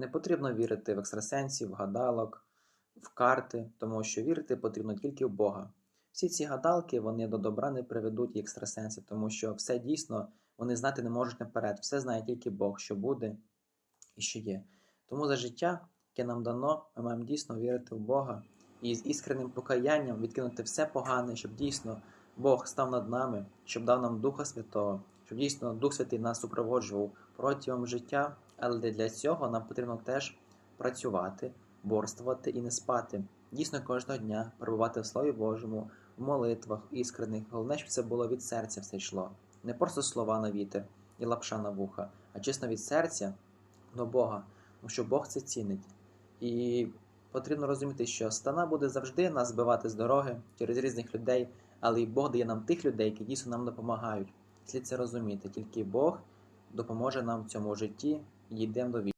Не потрібно вірити в екстрасенсів, гадалок, в карти, тому що вірити потрібно тільки в Бога. Всі ці гадалки вони до добра не приведуть екстрасенси, тому що все дійсно вони знати не можуть наперед. Все знає тільки Бог, що буде і що є. Тому за життя, яке нам дано, ми маємо дійсно вірити в Бога і з іскренним покаянням відкинути все погане, щоб дійсно Бог став над нами, щоб дав нам Духа Святого, щоб дійсно Дух Святий нас супроводжував протягом життя, але для цього нам потрібно теж працювати, борствувати і не спати. Дійсно кожного дня перебувати в Слові Божому, в молитвах іскрених. Головне, щоб це було від серця все йшло. Не просто слова на вітер і лапша на вуха, а чесно від серця до Бога, тому що Бог це цінить. І потрібно розуміти, що стана буде завжди нас збивати з дороги через різних людей, але і Бог дає нам тих людей, які дійсно нам допомагають. Слід це розуміти. Тільки Бог допоможе нам в цьому житті і йдемо до віку.